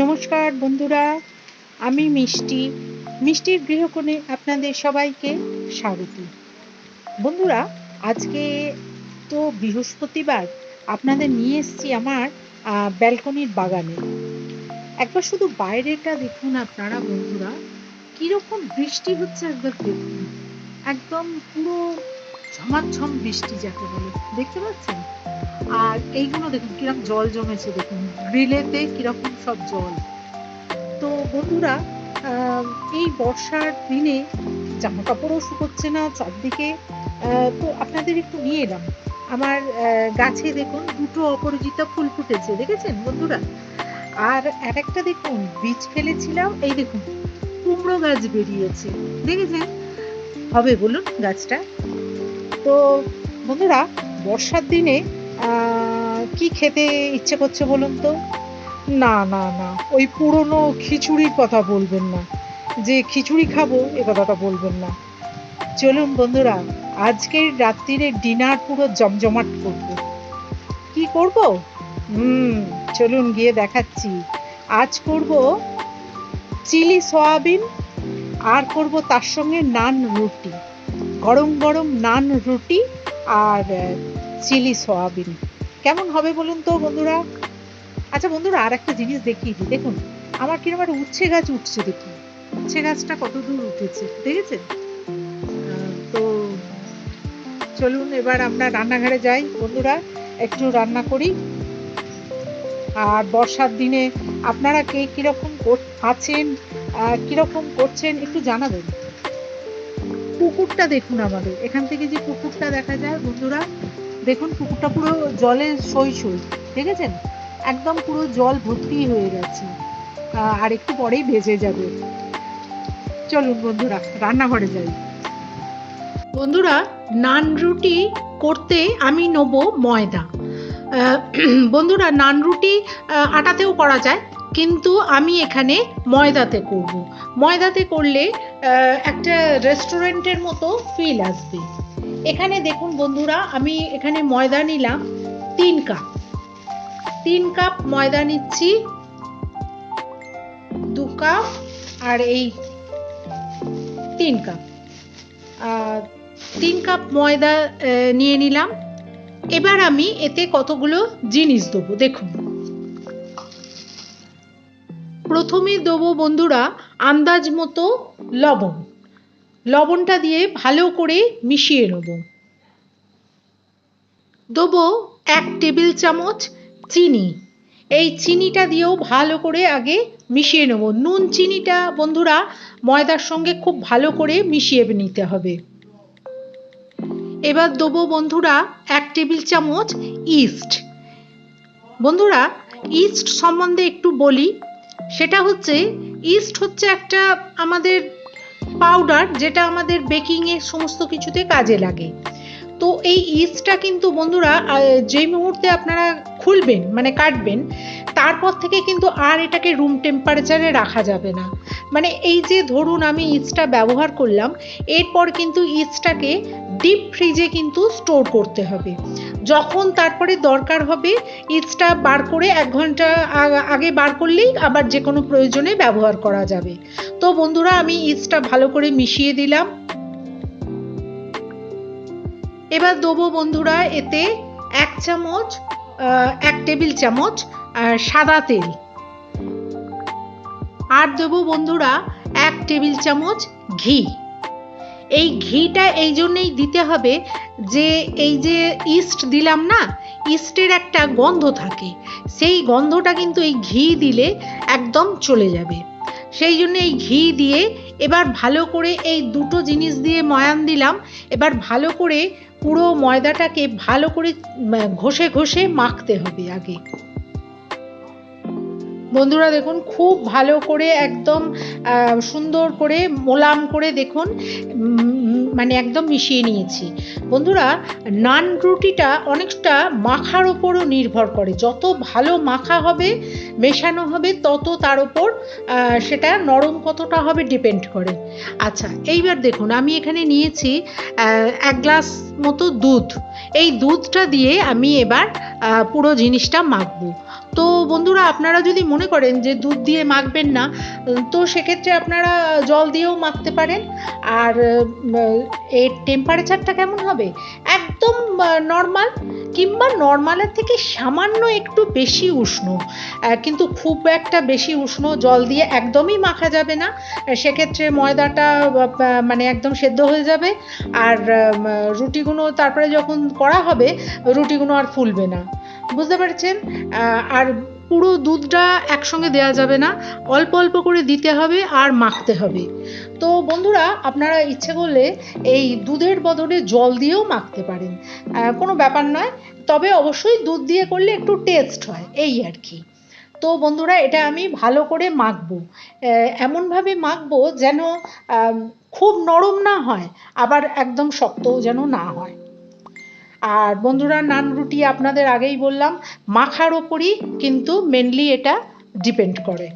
নমস্কার বন্ধুরা, আমি মিষ্টি। মিষ্টির গৃহকোণে আপনাদের সবাইকে স্বাগত। বন্ধুরা, আজকে তো বৃহস্পতিবার, আপনাদের নিয়ে এসেছি আমার ব্যালকনির বাগানে। একবার শুধু বাইরেটা দেখুন আপনারা বন্ধুরা, কীরকম বৃষ্টি হচ্ছে একবার দেখুন। একদম পুরো ঝমাঝম বৃষ্টি যাকে বলে। দেখতে পাচ্ছেন? আর এইগুলো দেখুন, কীরকম জল জমেছে দেখুন গ্রিলেতে কীরকম সব জল। তো বন্ধুরা এই বর্ষার দিনে জামা কাপড়ও শুকোচ্ছে না চারদিকে। তো আপনাদের একটু নিয়ে এলাম। আমার গাছে দেখুন দুটো অপরাজিতা ফুল ফুটেছে, দেখেছেন বন্ধুরা? আর আরেকটা দেখুন, বীজ ফেলেছিলাম, এই দেখুন, কুমড়ো গাছ বেরিয়েছে, দেখেছেন? হবে বলুন গাছটা। তো বন্ধুরা, বর্ষার দিনে কি খেতে ইচ্ছে করছে বলুন তো? না না না, ওই পুরনো খিচুড়ির কথা বলবেন না। যে খিচুড়ি খাব, এ কথাটা বলবেন না। চলুন বন্ধুরা, আজকের রাত্রিরে ডিনার পুরো জমজমাট করব। কি করব? হুম, চলুন গিয়ে দেখাচ্ছি। আজ করব চিলি সয়াবিন, আর করব তার সঙ্গে নান রুটি। গরম গরম নান রুটি আর চিলি সয়াবিন। কেমন হবে বলুন তো বন্ধুরা? আচ্ছা বন্ধুরা আর একটা জিনিস দেখিয়ে দিই দেখুন, আমার কীরকম একটা উচ্ছে গাছ উঠছে দেখুন। উচ্ছে গাছটা কত দূর উঠেছে, দেখেছেন? তো চলুন, এবার আমরা রান্নাঘরে যাই। বন্ধুরা, একটু রান্না করি। আর বর্ষার দিনে আপনারা কে কীরকম কর- আছেন কীরকম করছেন একটু জানাবেন। পুকুরটা দেখুন আমাদের। এখান থেকে যে পুকুরটা দেখা যায়, বন্ধুরা দেখুন পুকুরটা পুরো জলে সই সই দেখেছেন একদম পুরো জল ভর্তি হয়ে গেছে। আর একটু পরেই ভেজে যাবে। চলুন বন্ধুরা, রান্নাঘরে যাই। বন্ধুরা, নান রুটি করতে আমি নেব ময়দা। বন্ধুরা, নান রুটি আটাতেও করা যায়, কিন্তু আমি এখানে ময়দাতে করব। ময়দাতে করলে একটা রেস্টুরেন্টের মতো ফিল আসবে। এখানে দেখুন বন্ধুরা, আমি এখানে ময়দা নিলাম, তিন কাপ। তিন কাপ ময়দা নিচ্ছি, দু কাপ, আর এই তিন কাপ। তিন কাপ ময়দা নিয়ে নিলাম। এবার আমি এতে কতগুলো জিনিস দেবো, দেখুন। প্রথমে দেবো বন্ধুরা, আন্দাজ মতো লবণ। লবণটা দিয়ে ভালো করে মিশিয়ে নেব। দেবো এক টেবিল চামচ চিনি। এই চিনিটা দিয়েও ভালো করে আগে মিশিয়ে নেব। নুন চিনিটা, বন্ধুরা, ময়দার সঙ্গে খুব ভালো করে মিশিয়ে নিতে হবে। এবার দেবো, বন্ধুরা, এক টেবিল চামচ ইস্ট। বন্ধুরা, ইস্ট সম্বন্ধে একটু বলি। সেটা হচ্ছে, ইস্ট হচ্ছে একটা আমাদের পাউডার যেটা আমাদের বেকিংয়ে সমস্ত কিছুতে কাজে লাগে। তো এই ইস্টটা কিন্তু বন্ধুরা যে মুহূর্তে আপনারা খুলবেন মানে কাটবেন, তারপর থেকে কিন্তু আর এটাকে রুম টেম্পারেচারে রাখা যাবে না। মানে এই যে ধরুন আমি ইস্টটা ব্যবহার করলাম, এরপর কিন্তু ইস্টটাকে ডিপ ফ্রিজে কিন্তু স্টোর করতে হবে। যখন তারপরে দরকার হবে ইস্টটা বার করে এক ঘণ্টা আগে বার করলেই আবার যে কোনো প্রয়োজনে ব্যবহার করা যাবে। তো বন্ধুরা, আমি ইস্টটা ভালো করে মিশিয়ে দিলাম। এবার দেবো বন্ধুরা এতে এক চামচ এক টেবিল চামচ সাদা তেল। আর দেবো বন্ধুরা এক টেবিল চামচ ঘি। এই ঘিটা এই জন্যেই দিতে হবে যে এই যে ইস্ট দিলাম না, ইস্টের একটা গন্ধ থাকে। সেই গন্ধটা কিন্তু এই ঘি দিলে একদম চলে যাবে। সেই জন্য এই ঘি দিয়ে এবার ভালো করে এই দুটো জিনিস দিয়ে ময়ান দিলাম। এবার ভালো করে পুরো ময়দাটাকে ভালো করে ঘষে ঘষে মাখতে হবে আগে। বন্ধুরা দেখুন, খুব ভালো করে একদম সুন্দর করে মোলাম করে দেখুন মানে একদম মিশিয়ে নিয়েছি। বন্ধুরা, নান রুটিটা অনেকটা মাখার ওপরও নির্ভর করে। যত ভালো মাখা হবে, মেশানো হবে, তত তার ওপর সেটা নরম কতটা হবে ডিপেন্ড করে। আচ্ছা এইবার দেখুন, আমি এখানে নিয়েছি এক গ্লাস মতো দুধ। এই দুধটা দিয়ে আমি এবার পুরো জিনিসটা মাখবো। তো বন্ধুরা, আপনারা যদি মনে করেন যে দুধ দিয়ে মাখবেন না, তো সেক্ষেত্রে আপনারা জল দিয়েও মাখতে পারেন। আর এর টেম্পারেচারটা কেমন হবে? একদম নর্মাল কিংবা নর্মালের থেকে সামান্য একটু বেশি উষ্ণ। কিন্তু খুব একটা বেশি উষ্ণ জল দিয়ে একদমই মাখা যাবে না। সেক্ষেত্রে ময়দাটা মানে একদম সেদ্ধ হয়ে যাবে। আর রুটিগুলো তারপরে যখন করা হবে, রুটিগুলো আর ফুলবে না। বুঝতে পারছেন? আর পুরো দুধটা একসঙ্গে দেওয়া যাবে না। অল্প অল্প করে দিতে হবে আর মাখতে হবে। তো বন্ধুরা, আপনারা ইচ্ছে করলে এই দুধের বদলে জল দিয়েও মাখতে পারেন। কোনো ব্যাপার নয়। তবে অবশ্যই দুধ দিয়ে করলে একটু টেস্ট হয়, এই আর কি। তো বন্ধুরা, এটা আমি ভালো করে মাখবো। এমনভাবে মাখবো যেন খুব নরম না হয়, আবার একদম শক্তও যেন না হয়। আর বন্ধুরা নান রুটি আপনাদের আগেই বললাম, মাখার ওপরই কিন্তু মেনলি এটা ডিপেন্ড করে।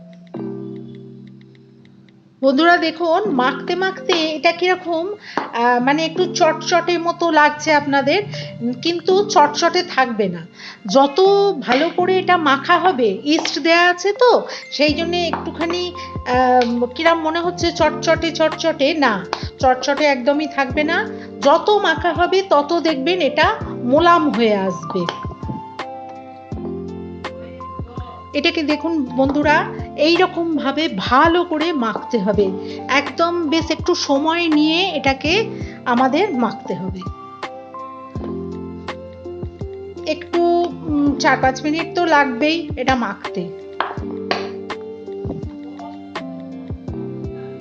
বন্ধুরা দেখুন, মাখতে মাখতে এটা কীরকম মানে একটু চটচটে মতো লাগছে আপনাদের, কিন্তু চটচটে থাকবে না। যত ভালো করে এটা মাখা হবে ইস্ট দেয়া আছে তো, সেই জন্যে একটুখানি কিরাম মনে হচ্ছে চটচটে চটচটে, না, চটচটে একদমই থাকবে না। যত মাখা হবে, তত দেখবেন এটা মোলাম হয়ে আসবে। এটাকে দেখুন বন্ধুরা এই রকম ভাবে ভালো করে মাখতে হবে। একদম বেশ একটু সময় নিয়ে এটাকে আমাদের মাখতে হবে। একটু চার পাঁচ মিনিট তো লাগবেই এটা মাখতে।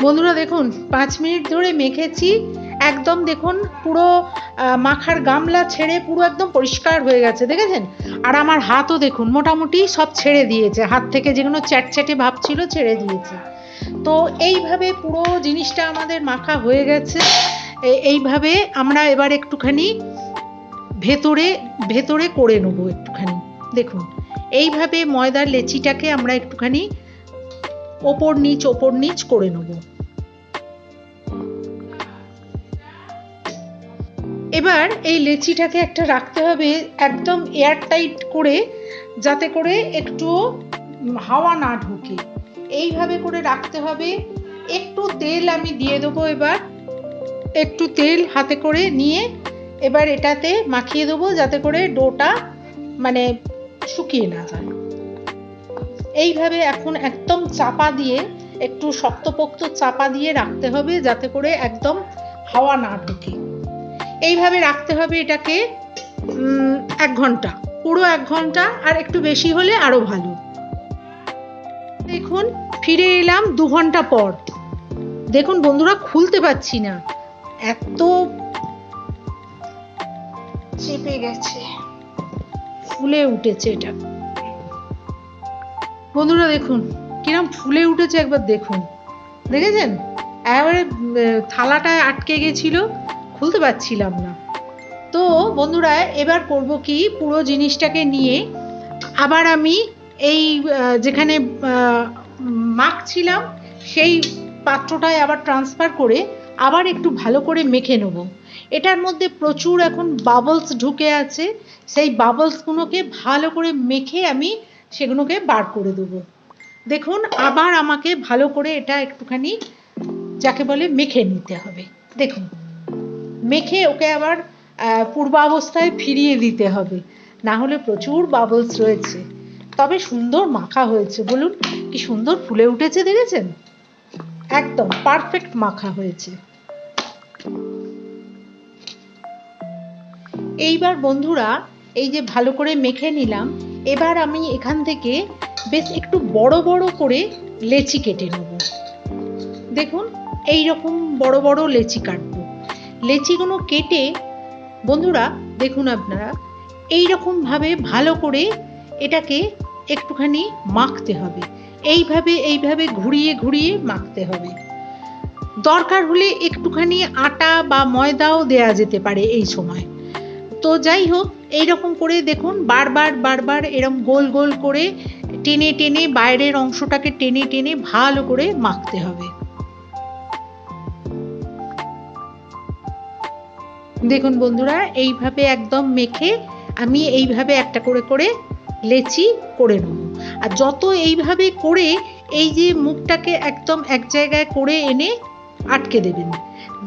বন্ধুরা দেখুন, পাঁচ মিনিট ধরে মেখেছি। একদম দেখুন পুরো মাখার গামলা ছেড়ে পুরো একদম পরিষ্কার হয়ে গেছে, দেখেছেন? আর আমার হাতও দেখুন মোটামুটি সব ছেড়ে দিয়েছে, হাত থেকে যেগুলো চ্যাটচ্যাটে ভাব ছিল ছেড়ে দিয়েছে। তো এইভাবে পুরো জিনিসটা আমাদের মাখা হয়ে গেছে। এইভাবে আমরা এবার একটুখানি ভেতরে ভেতরে করে নেব একটুখানি, দেখুন। এইভাবে ময়দার লেচিটাকে আমরা একটুখানি ওপর নিচ ওপর নিচ করে নেব। এবার এই লেচিটাকে একটা রাখতে হবে একদম এয়ার টাইট করে, যাতে করে একটু হাওয়া না ঢোকে। এইভাবে করে রাখতে হবে। একটু তেল আমি দিয়ে দেবো এবার। একটু তেল হাতে করে নিয়ে এবার এটাতে মাখিয়ে দেবো যাতে করে ডোটা মানে শুকিয়ে না যায়। এইভাবে এখন একদম চাপা দিয়ে, একটু শক্তপোক্ত চাপা দিয়ে রাখতে হবে যাতে করে একদম হাওয়া না ঢোকে। এইভাবে রাখতে হবে এটাকে এক ঘণ্টা। পুরো এক ঘণ্টা আর একটু বেশি হলে আরও ভালো। দেখুন, ফিরে এলাম দু ঘণ্টা পর। দেখুন বন্ধুরা, খুলতে পারছি না। এত চেপে গেছে। ফুলে উঠেছে এটা। বন্ধুরা, দেখুন, কিরম ফুলে উঠেছে, একবার দেখুন। দেখেছেন? একেবারে থালাটায় আটকে গেছিল। খুলতে পারছিলাম না। তো বন্ধুরা, এবার করব কি? পুরো জিনিসটাকে নিয়ে আবার আমি এই যেখানে মাখছিলাম সেই পাত্রটায় আবার ট্রান্সফার করে আবার একটু ভালো করে মেখে নেব। এটার মধ্যে প্রচুর এখন বাবলস ঢুকে আছে। সেই বাবলসগুলোকে ভালো করে মেখে আমি সেগুলোকে বার করে দেবো। দেখুন, আবার আমাকে ভালো করে এটা একটুখানি, যাকে বলে মেখে নিতে হবে। দেখুন। মেখে ওকে আবার পূর্বাবস্থায় ফিরিয়ে দিতে হবে। না হলে প্রচুর বাবলস রয়েছে। তবে সুন্দর মাখা হয়েছে। বলুন, কি সুন্দর ফুলে উঠেছে দেখেছেন? একদম পারফেক্ট মাখা হয়েছে। এইবার বন্ধুরা, এই যে ভালো করে মেখে নিলাম, এবার আমি এখান থেকে বেশ একটু বড় বড় করে লেচি কেটে নেব। দেখুন এই রকম বড় বড় লেচি কাটবো। লেচিগুলো কেটে, বন্ধুরা, দেখুন আপনারা এই রকম ভাবে ভালো করে এটাকে একটুখানি মাখতে হবে। এইভাবে এইভাবে ঘুরিয়ে ঘুরিয়ে মাখতে হবে। দরকার হলে একটুখানি আটা বা ময়দাও দেয়া যেতে পারে এই সময়। তো যাই হোক এই রকম করে দেখুন, বারবার বারবার এরম গোল গোল করে টেনে টেনে বাইরের অংশটাকে টেনে টেনে ভালো করে মাখতে হবে। দেখুন বন্ধুরা, এইভাবে একদম মেখে আমি এইভাবে একটা করে করে লেচি করে নেব। আর যত এইভাবে করে এই যে মুখটাকে একদম এক জায়গায় করে এনে আটকে দেবেন।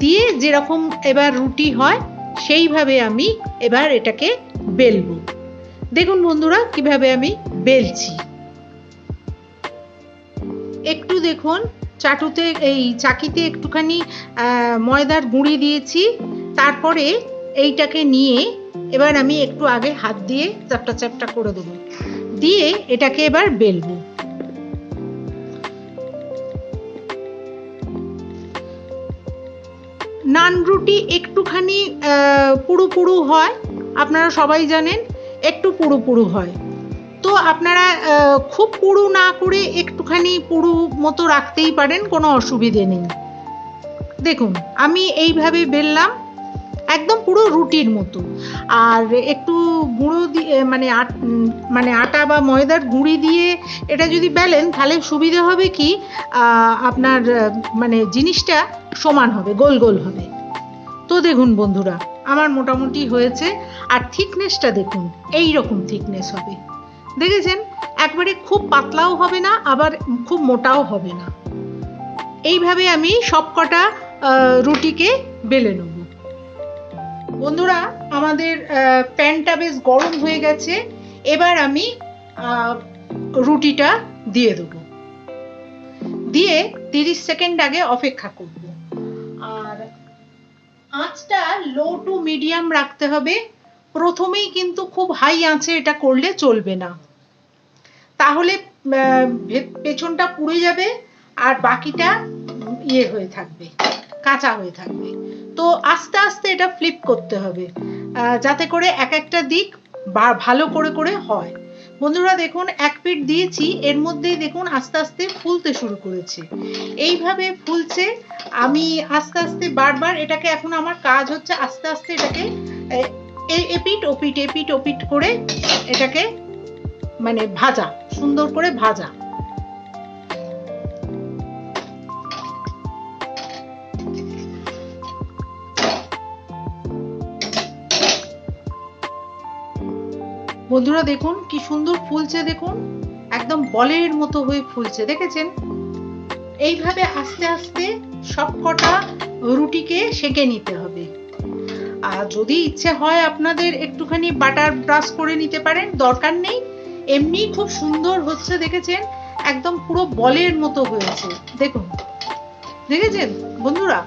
দিয়ে যেরকম এবার রুটি হয়, সেইভাবে আমি এবার এটাকে বেলবো। দেখুন বন্ধুরা, কীভাবে আমি বেলছি। একটু দেখুন, চাটুতে এই চাকিতে একটুখানি ময়দার গুঁড়ি দিয়েছি। তারপরে এইটাকে নিয়ে এবার আমি একটু আগে হাত দিয়ে চ্যাপটা চ্যাপটা করে দেবো। দিয়ে এটাকে এবার বেলবো। নান রুটি একটুখানি পুরু পুরু হয়, আপনারা সবাই জানেন, একটু পুরু পুরু হয়। তো আপনারা খুব পুরু না করে একটুখানি পুরু মতো রাখতেই পারেন, কোনো অসুবিধে নেই। দেখুন, আমি এইভাবে বেললাম একদম পুরো রুটির মতো। আর একটু গুঁড়ো দিয়ে মানে মানে আটা বা ময়দার গুঁড়ি দিয়ে এটা যদি বেলেন, তাহলে সুবিধে হবে কি আপনার মানে জিনিসটা সমান হবে, গোল গোল হবে। তো দেখুন বন্ধুরা, আমার মোটামুটি হয়েছে। আর থিকনেসটা দেখুন এই রকম থিকনেস হবে। দেখেছেন? একবারে খুব পাতলাও হবে না, আবার খুব মোটাও হবে না। এইভাবে আমি সবকটা রুটিকে বেলে নেব। বন্ধুরা, আমাদের প্যানটা বেশ গরম হয়ে গেছে। এবার আমি রুটিটা দিয়ে দেবো। দিয়ে তিরিশ সেকেন্ড আগে অপেক্ষা করব। আর আঁচটা লো টু মিডিয়াম রাখতে হবে। প্রথমেই কিন্তু খুব হাই আঁচে এটা করলে চলবে না। তাহলে পেছনটা পুড়ে যাবে আর বাকিটা ইয়ে হয়ে থাকবে। কাঁচা হয়ে থাকবে। তো আস্তে আস্তে এটা ফ্লিপ করতে হবে। যাতে করে এক একটা দিক ভালো করে করে হয়। বন্ধুরা দেখুন, এক পিঠ দিয়েছি, এর মধ্যেই দেখুন আস্তে আস্তে ফুলতে শুরু করেছে। এইভাবে ফুলছে, আমি আস্তে আস্তে বারবার এটাকে এখন আমার কাজ হচ্ছে আস্তে আস্তে এটাকে এপিট ওপিট এপিট ওপিট করে এটাকে মানে ভাজা, সুন্দর করে ভাজা। বন্ধুরা দেখুন, কি সুন্দর ফুলছে দেখুন। একদম বলের মতো হয়ে ফুলছে, দেখেছেন? এইভাবে আস্তে আস্তে সবকটা রুটিকে সেঁকে নিতে হবে। আর যদি ইচ্ছে হয় আপনাদের একটুখানি বাটার ব্রাশ করে নিতে পারেন, দরকার নেই। এমনি খুব সুন্দর হচ্ছে, দেখেছেন? একদম পুরো বলের মতো হয়েছে, দেখুন। দেখেছেন, বন্ধুরা?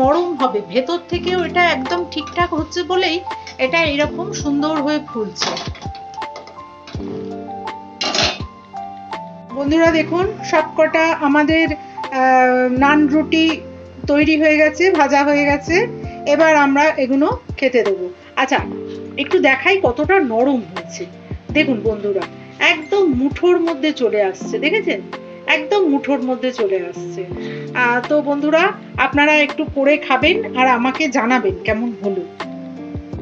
নরম হবে। ভেতর থেকেও এটা একদম ঠিকঠাক হচ্ছে বলেই এটা এরকম সুন্দর হয়ে ফুলছে। বন্ধুরা দেখুন, সবকটা আমাদের নান রুটি তৈরি হয়ে গেছে, ভাজা হয়ে গেছে। এবার আমরা এগুলো খেতে দেবো। আচ্ছা একটু দেখাই কতটা নরম হয়েছে। দেখুন বন্ধুরা, একদম মুঠোর মধ্যে চলে আসছে, দেখেছেন? একদম মুঠোর মধ্যে চলে আসছে। তো বন্ধুরা, আপনারা একটু করে খাবেন আর আমাকে জানাবেন কেমন হলো।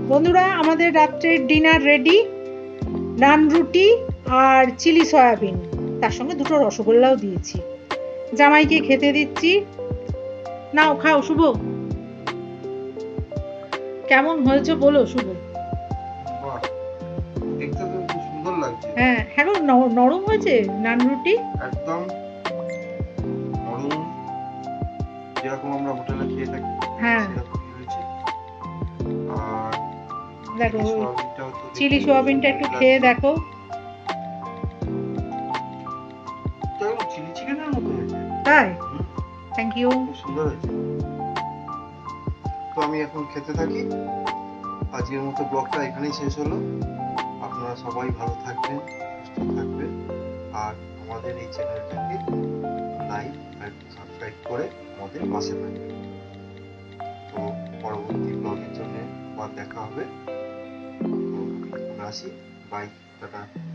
বন্ধুরা, আমাদের রাত্রের ডিনার রেডি নান রুটি আর চিলি সয়াবিন। তার সঙ্গে দুটো রসগোল্লাও দিয়েছি। জামাইকে খেতে দিচ্ছি। নাও, খাও, শুভ। কেমন হয়েছে বলো, শুভ। লাগছে। হ্যাঁ হ্যাঁ নরম হয়েছে নান রুটি? একদম নরম যেরকম আমরা হোটেলে খেয়ে থাকি হ্যাঁ। দেখো চিলি সোয়াবিনটা একটু খেয়ে দেখো। চিলি চিকেনের মতো তাই? থ্যাংক ইউ সুন্দর হয়েছে। তো আমি এখন খেতে থাকি। আজকের মতো ব্লগটা এখানেই শেষ হলো। আপনারা সবাই ভালো থাকবেন, সুস্থ থাকবেন। আর আমাদের এই চ্যানেলটাকে লাইক আর সাবস্ক্রাইব করে আমাদের পাশে থাকবেন। তো পরবর্তী ব্লগের জন্য আবার দেখা হবে। তো আসি। Bye tata.